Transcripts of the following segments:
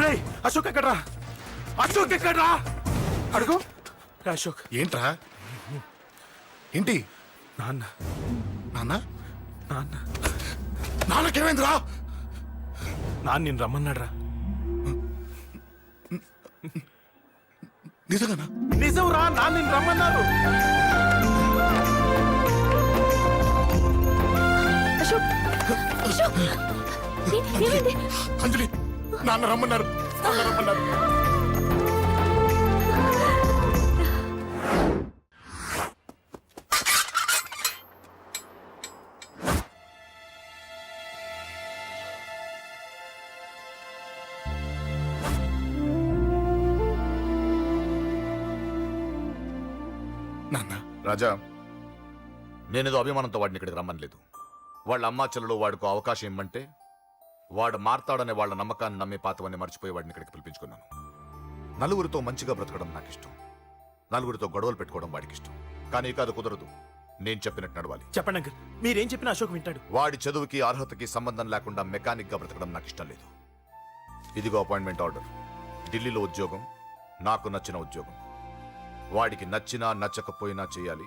రే అశోక్ ఎక్కడ్రా? అశోక్ ఎక్కడ్రా? అడుగు. రే అశోక్. ఏంట్రా? ఏంటి? నాన్న. నాన్న? నాన్న. నాన్నకేమైందిరా? నాన్న నేను రమ్మన్నాడ్రా. నిజంగానా? నిజం రా నాన్న నేను రమ్మన్నారు. అశోక్. అశోక్. అంజలి నాన్న రమ్మన్నారు. నాన్న రమ్మన్నారు. నాన్న. రాజా నేనేదో అభిమానంతో వాడిని ఇక్కడికి రమ్మనలేదు. వాళ్ళ అమ్మా చెల్లెలు వాడికి అవకాశం ఇమ్మంటే వాడు మారతాడనే వాళ్ళ నమ్మకాన్ని నమ్మి పాతవన్నీ మర్చిపోయి వాడిని ఇక్కడికి పిలిపించుకున్నాను. నలుగురితో మంచిగా బ్రతకడం నాకు ఇష్టం నలుగురితో గొడవలు పెట్టుకోవడం వాడికి ఇష్టం కానీ ఇక అది కుదరదు. నేను చెప్పినట్టు నడవాలి. చెప్పండి అంకుల్ మీరేం చెప్పినా అశోక్ వింటాడు. వాడి చదువుకి అర్హతకి సంబంధం లేకుండా మెకానిక్గా బ్రతకడం నాకు ఇష్టం లేదు. ఇదిగో అపాయింట్మెంట్ ఆర్డర్. ఢిల్లీలో ఉద్యోగం నాకు నచ్చిన ఉద్యోగం. వాడికి నచ్చినా నచ్చకపోయినా చేయాలి.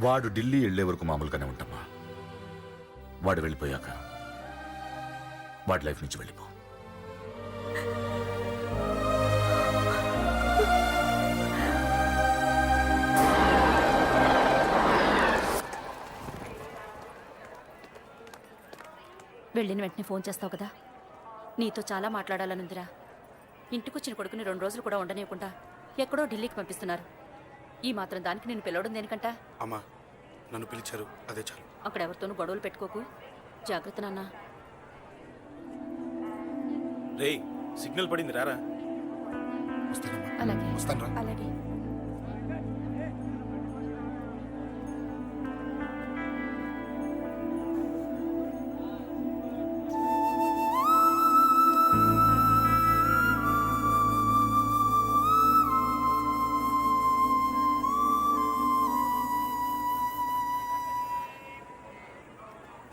వాడు ఢిల్లీ వెళ్ళే వరకు మామూలుగానే ఉంటామా? వాడు వెళ్ళిపోయాక వాడి లైఫ్ నుంచి వెళ్ళిపో. వెళ్ళిన వెంటనే ఫోన్ చేస్తావు కదా? నీతో చాలా మాట్లాడాలనుందిరా. ఇంటికొచ్చిన కొడుకుని రెండు రోజులు కూడా ఉండనివ్వకుండా ఎక్కడో ఢిల్లీకి పంపిస్తున్నారు. ఈ మాత్రం దానికి నేను పిలవడం దేనికంట? అమ్మా నన్ను పిలిచారు. అదే చాలు. అక్కడ ఎవరితోనూ గొడవలు పెట్టుకోకు. జాగ్రత్త నాన్న. రే సిగ్నల్ పడింది రారా. అలాగే. అలాగే.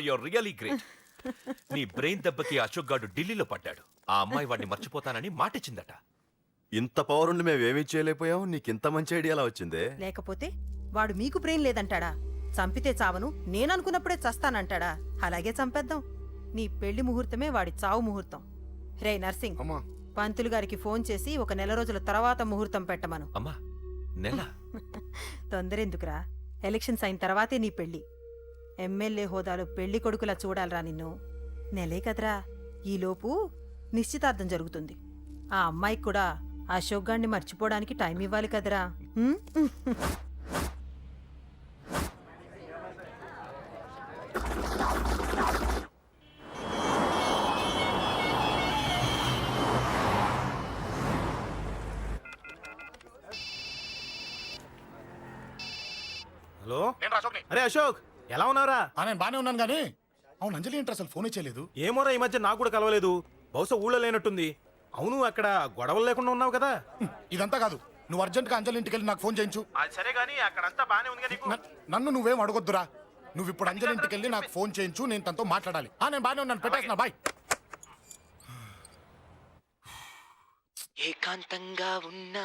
యువర్ రియలీ గ్రేట్ నీ బ్రెయిన్ దెబ్బకి అశోక్ గాడు ఢిల్లీలో పడ్డాడు. ఆ అమ్మాయి వాడిని మర్చిపోతానని మాటిచ్చిందట. ఇంత పవర్ ఉండి మేమేమీ చేయలేకపోయాం. నీకింత మంచి ఐడియా ఎలా వచ్చిందే. లేకపోతే వాడు మీకు బ్రెయిన్ లేదంటాడా? చంపితే చావను నేననుకున్నప్పుడే చస్తానంటాడా? అలాగే చంపేద్దాం. నీ పెళ్ళి ముహూర్తమే వాడి చావు ముహూర్తం. రే నర్సింగ్ అమ్మా. పంతులు గారికి ఫోన్ చేసి ఒక నెల రోజుల తర్వాత ముహూర్తం పెట్టమను. అమ్మా నెల? తొందరెందుకురా? ఎలక్షన్స్ అయిన తర్వాతే నీ పెళ్ళి. ఎమ్మెల్యే హోదాలో పెళ్ళి కొడుకులా చూడాలరా నిన్ను. నెలే కదరా. ఈలోపు నిశ్చితార్థం జరుగుతుంది. ఆ అమ్మాయికి కూడా అశోక్ గాన్ని మర్చిపోవడానికి టైం ఇవ్వాలి కదరా? హలో? అరే అశోక్! ఎలా ఉన్నారా ఆ, నేను బానే ఉన్నాను కానీ అవును అంజలి ఏంటి అసలు ఫోన్ చేయలేదు? ఏమోరా ఈ మధ్య నాకు కూడా కలవలేదు. బహుశా ఊళ్ళో లేనట్టుంది. అవును అక్కడ గొడవలు లేకుండా ఉన్నావు కదా. ఇదంతా కాదు. నువ్వు అర్జెంట్గా అంజలి ఇంటికి వెళ్ళి నాకు ఫోన్ చేయించు. అది సరే గానీ అక్కడంతా బానే ఉంది న- నన్ను నువ్వేం అడగొద్దురా. నువ్వు ఇప్పుడు అంజలి ఇంటికి వెళ్ళి నాకు ఫోన్ చేయించు నేను తనతో మాట్లాడాలి. ఆ నేను బానే ఉన్నాను. పెట్టేస్తున్నా బాయ్. ఏకాంతంగా ఉన్నా.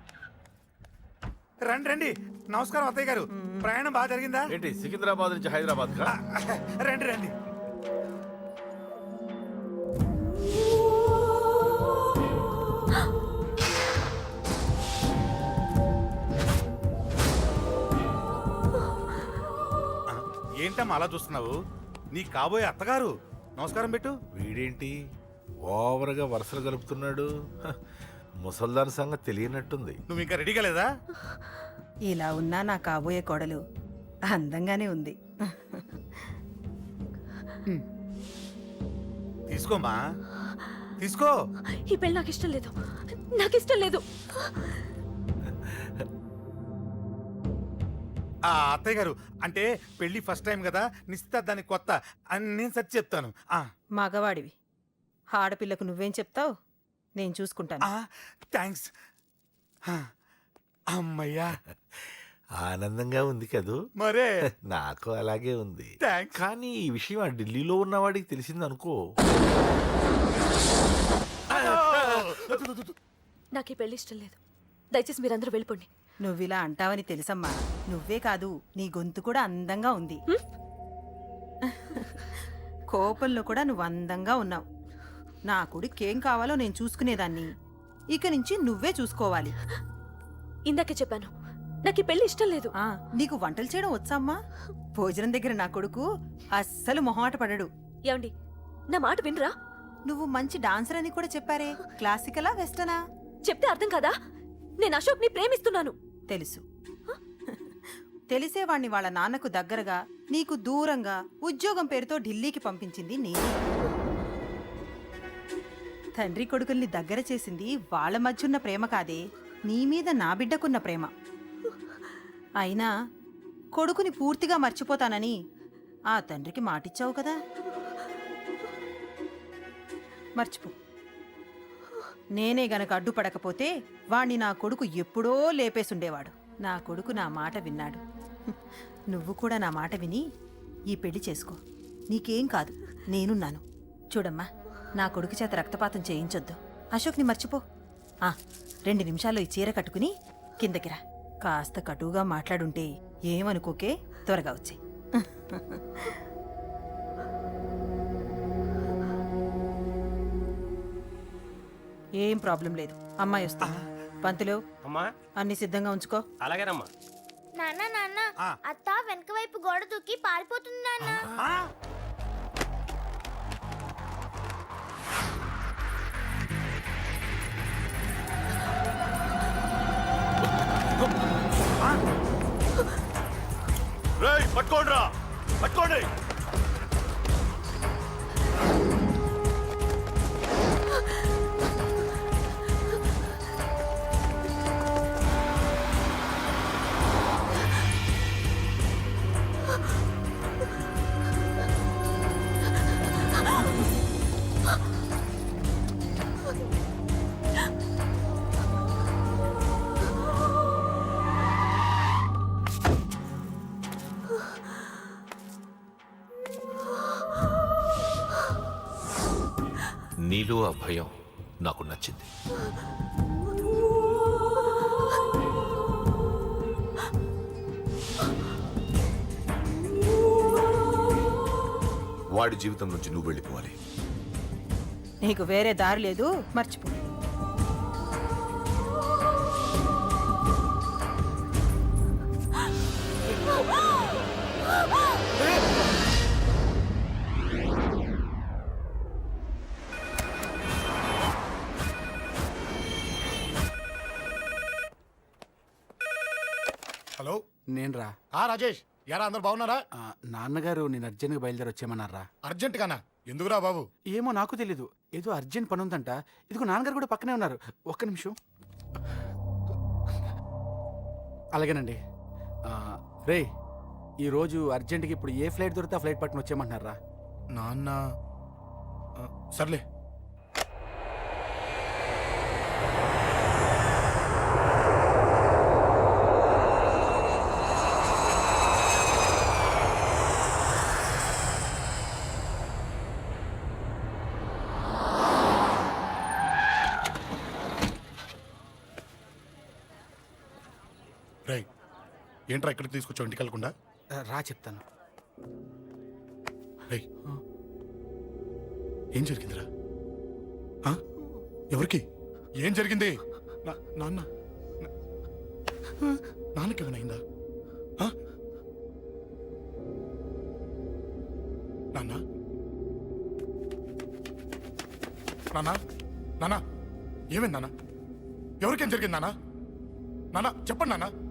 రండి రండి. నమస్కారం అత్తయ్య గారు. ప్రయాణం బాగా జరిగిందా? ఏంటి సికింద్రాబాద్ నుంచి హైదరాబాద్ రండి రండి. ఏంటమ్మా అలా చూస్తున్నావు? నీ కాబోయే అత్తగారు. నమస్కారం పెట్టు. వీడేంటి? ఓవర్గా వరుసలు కలుపుతున్నాడు ముసల్దాన్ సంగతి తెలియనట్టుంది. నువ్వు ఇంకా రెడీగా లేదా? ఇలా ఉన్నా నా కాబోయే కోడలు అందంగానే ఉంది. తీసుకోమ్మా తీసుకో ఈ పెళ్ళి నాకు ఇష్టం లేదు. నాకు ఇష్టం లేదు. ఆ అత్తయ్య గారు అంటే పెళ్ళి ఫస్ట్ టైం కదా నిశ్చితార్థానికి కొత్త అని నేను సరి చెప్తాను. ఆ, మగవాడివి. ఆడపిల్లకు నువ్వేం చెప్తావు? నేను చూసుకుంటాను. ఆ, థ్యాంక్స్. అమ్మయ్యా. ఆనందంగా ఉంది కదూ? మరే. నాకు అలాగే ఉంది. థ్యాంక్స్. కానీ ఈ విషయం ఆ ఢిల్లీలో ఉన్నవాడికి తెలిసింది అనుకో నాకు ఈ పెళ్ళి ఇష్టం లేదు. దయచేసి మీరందరూ వెళ్ళిపోండి. నువ్విలా అంటావని తెలుసమ్మా. నువ్వే కాదు నీ గొంతు కూడా అందంగా ఉంది. కోపంలో కూడా నువ్వు అందంగా ఉన్నావు. నా కొడుకేం కావాలో నేను చూసుకునేదాన్ని. ఇక నుంచి నువ్వే చూసుకోవాలి. ఇందాకే చెప్పాను. నాకు పెళ్ళి ఇష్టం లేదు. ఆ నీకు వంటలు చేయడం వచ్చామ్మా భోజనం దగ్గర నా కొడుకు అస్సలు మొహమాట పడడు. ఏమండి నా మాట వినరా? నువ్వు మంచి డాన్సర్ అని కూడా చెప్పారే. క్లాసికలా వెస్టనా? చెప్తే అర్థం కాదా? నేను అశోక్ని ప్రేమిస్తున్నాను. తెలుసు. తెలిసేవాణ్ణి వాళ్ళ నాన్నకు దగ్గరగా నీకు దూరంగా ఉద్యోగం పేరుతో ఢిల్లీకి పంపించింది నేనే. తండ్రి కొడుకుల్ని దగ్గర చేసింది వాళ్ళ మధ్యున్న ప్రేమ కాదే. నీ మీద నా బిడ్డకున్న ప్రేమ. అయినా కొడుకుని పూర్తిగా మర్చిపోతానని ఆ తండ్రికి మాటిచ్చావు కదా. మర్చిపో. నేనే గనక అడ్డుపడకపోతే వాణ్ణి నా కొడుకు ఎప్పుడో లేపేసుండేవాడు. నా కొడుకు నా మాట విన్నాడు. నువ్వు కూడా నా మాట విని ఈ పెళ్ళి చేసుకో. నీకేం కాదు. నేనున్నాను. చూడమ్మా. నా కొడుకు చేత రక్తపాతం చేయించొద్దు. అశోక్ని మర్చిపో. ఆ రెండు నిమిషాల్లో ఈ చీర కట్టుకుని కిందకి రా. కాస్త కటువుగా మాట్లాడుంటే ఏమనుకోకే త్వరగా వచ్చే. ఏం ప్రాబ్లం లేదు. అమ్మాయి వస్తా. పంతులు అమ్మా. అన్ని సిద్ధంగా ఉంచుకో. అలాగేనమ్మా. నాన్న నాన్న ఆ. అత్త వెనక వైపు గోడ దూకి పారిపోతుంది నాన్న. పట్టుకోండి రా పట్టుకోండి. నీలో ఆ భయం నాకు నచ్చింది. వాడి జీవితం నుంచి నువ్వు వెళ్ళిపోవాలి. నీకు వేరే దారి లేదు మర్చిపో. హలో. నేను రా. ఆ రాజేష్ యారా అందరు బాగున్నారా? ఆ, నాన్నగారు నేను అర్జెంట్గా బయలుదేరి వచ్చేయమన్నారా అర్జెంట్ గానా ఎందుకురా బాబు? ఏమో నాకు తెలీదు. ఏదో అర్జెంట్ పని ఉందంట ఇదిగో నాన్నగారు కూడా పక్కనే ఉన్నారు. ఒక్క నిమిషం. అలాగేనండి. ఆ, రేయ్ ఈరోజు అర్జెంట్కి ఇప్పుడు ఏ ఫ్లైట్ దొరికితే ఆ ఫ్లైట్ పట్టుకుని వచ్చేయమంటున్నారా నాన్న. ఆ, సర్లే రై ఏంట్రా ఇక్కడికి తీసుకొచ్చావు ఇంటికి వెళ్ళకుండా? రా చెప్తాను. ఏం జరిగిందిరా? ఆ? ఎవరికి? ఏం జరిగింది? నా- నాన్న. నా-? నాన్నకి ఏమైనా అయిందా? ఆ? నాన్న? నాన్న? నాన్న? ఏమైంది నాన్న? ఎవరికేం జరిగింది నాన్న? నాన్న చెప్పండి నాన్న.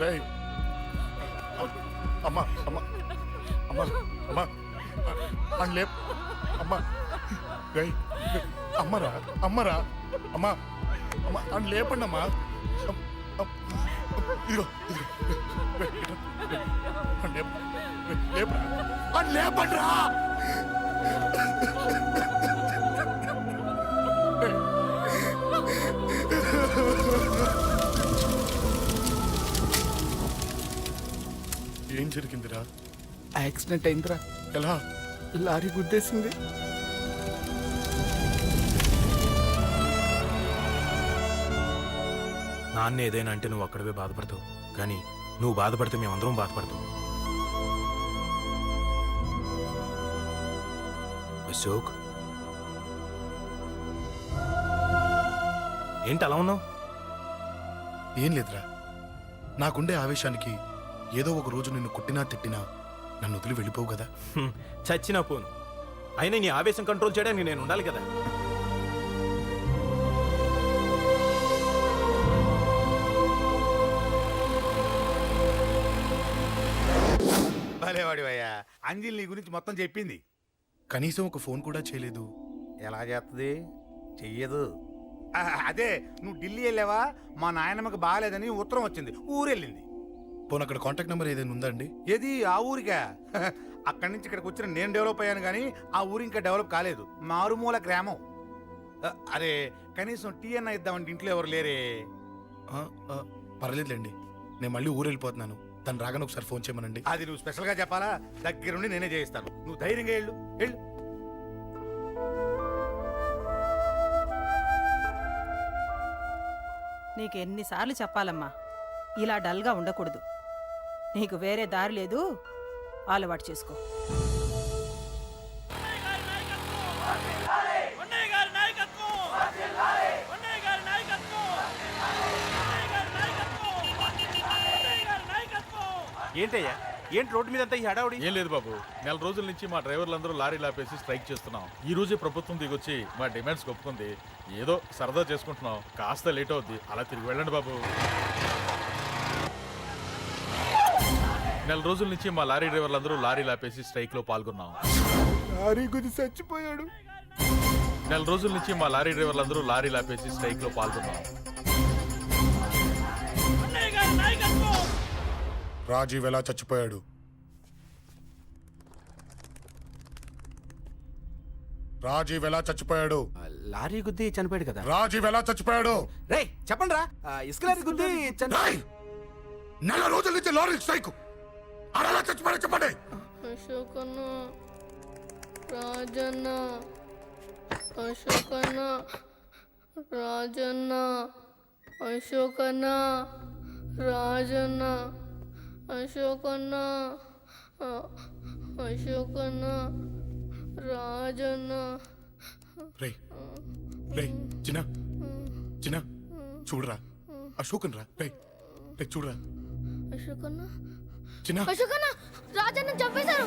రేయ్ అమ్మా అమ్మా అమ్మా అమ్మా అని లేప్ అమ్మా. రేయ్ అమ్మరా అమ్మరా అమ్మా అమ్మా అని లేపండి అమ్మా. అమ్, అమ్, ఇదిగో ఇదిగో. రేయ్, ఇట్రా, రేయ్, అని లేపు రేయ్, లేపురా అని లేపండి జరిగిందిరా యాక్సిడెంట్ అయిందిరా. ఎలా? లారీ గుద్దేసింది. నాన్న ఏదైనా అంటే నువ్వు అక్కడవే బాధపడతావు. కానీ నువ్వు బాధపడితే మేమందరం బాధపడతాం. అశోక్? ఏంటి అలా ఉన్నావు? ఏం లేదురా. నాకుండే ఆవేశానికి ఏదో ఒక రోజు నిన్ను కొట్టినా తిట్టినా నన్ను వదిలి వెళ్ళిపోవు కదా? చచ్చినా పోను. అయినా నీ ఆవేశం కంట్రోల్ చేయడానికి నేను ఉండాలి కదా? భలేవాడివయ్యా. అంజలి నీ గురించి మొత్తం చెప్పింది. కనీసం ఒక ఫోన్ కూడా చేయలేదు. ఎలా చేస్తుంది చెయ్యదు. అదే నువ్వు ఢిల్లీ వెళ్ళావా? మా నాయనమ్మకి బాగాలేదని ఉత్తరం వచ్చింది. ఊరెళ్ళింది. పోనీ అక్కడ కాంటాక్ట్ నెంబర్ ఏదైనా ఉందా అండి? ఏది? ఆ ఊరికా? అక్కడి నుంచి ఇక్కడికి వచ్చిన నేను డెవలప్ అయ్యాను కానీ ఆ ఊరు ఇంకా డెవలప్ కాలేదు. మారుమూల గ్రామం. అరే కనీసం టీ అన్న ఇద్దామంటే ఇంట్లో ఎవరు లేరే? ఆ, ఆ, పర్లేదులేండి నేను మళ్ళీ ఊరు వెళ్ళిపోతున్నాను. తను రాగానే ఒకసారి ఫోన్ చేయమనండి. అది నువ్వు స్పెషల్గా చెప్పాలా? దగ్గరుండి నేనే చేయిస్తాను. నువ్వు ధైర్యంగా వెళ్ళు. వెళ్ళు. నీకు ఎన్నిసార్లు చెప్పాలమ్మా? ఇలా డల్గా ఉండకూడదు. నీకు వేరే దారి లేదు. అలవాటు చేసుకో. ఏంటయ్యా? ఏంటి రోడ్డు మీద అంతా ఈ హడావుడి? ఏం లేదు బాబు. నెల రోజుల నుంచి మా డ్రైవర్లందరూ లారీ లాపేసి స్ట్రైక్ చేస్తున్నాం. ఈ రోజే ప్రభుత్వం దిగొచ్చి మా డిమాండ్స్ ఒప్పుకుంది. ఏదో సరదా చేసుకుంటున్నాం. కాస్త లేట్ అవుద్ది. అలా తిరిగి వెళ్ళండి బాబు. నెల రోజుల నుంచి మా లారీ డ్రైవర్లందరూ లారీ లాపేసి స్ట్రైక్లో పాల్గొన్నాం. లారీ గురించి చచ్చిపోయాడు. నెల రోజుల నుంచి మా లారీ డ్రైవర్లందరూ లారీ లాపేసి స్ట్రైక్లో పాల్గొన్నాం. రాజీవ్ ఎలా చచ్చిపోయాడు? రాజీవ్ ఎలా చచ్చిపోయాడు? లారీ గుద్ది చనిపోయాడు కదా. రాజీవ్ ఎలా చచ్చిపోయాడు? రే చెప్పండి రా ఇసుక లారీ గుద్ది చని-! నెల రోజుల నుంచి లారీ స్ట్రైక్. అలా చచ్చిపోయాడు చెప్పండి. అశోకన్న రాజన్న అశోకన్న రాజన్న అశోకన్న రాజన్న అశోకన్న అశోకన్న రాజన్న. రే రే చిన్న చిన్న చూడరా అశోకన్ రా రే రే చూడరా. అశోకన్న చిన్న అశోకన్న రాజన్న చంపేశారు.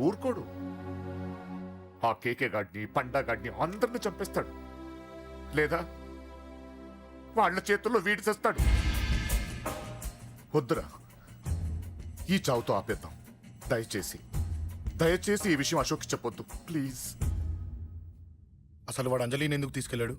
ఊరుకోడు. ఆ కేకే గాడిని పండా గాడిని అందరిని చంపేస్తాడు. లేదా? వాళ్ళ చేతుల్లో వీడి చేస్తాడు. వద్దురా. ఈ చావుతో ఆపేద్దాం. దయచేసి. దయచేసి ఈ విషయం అశోక్ చెప్పొద్దు. ప్లీజ్. అసలు వాడు అంజలిని ఎందుకు తీసుకెళ్ళాడు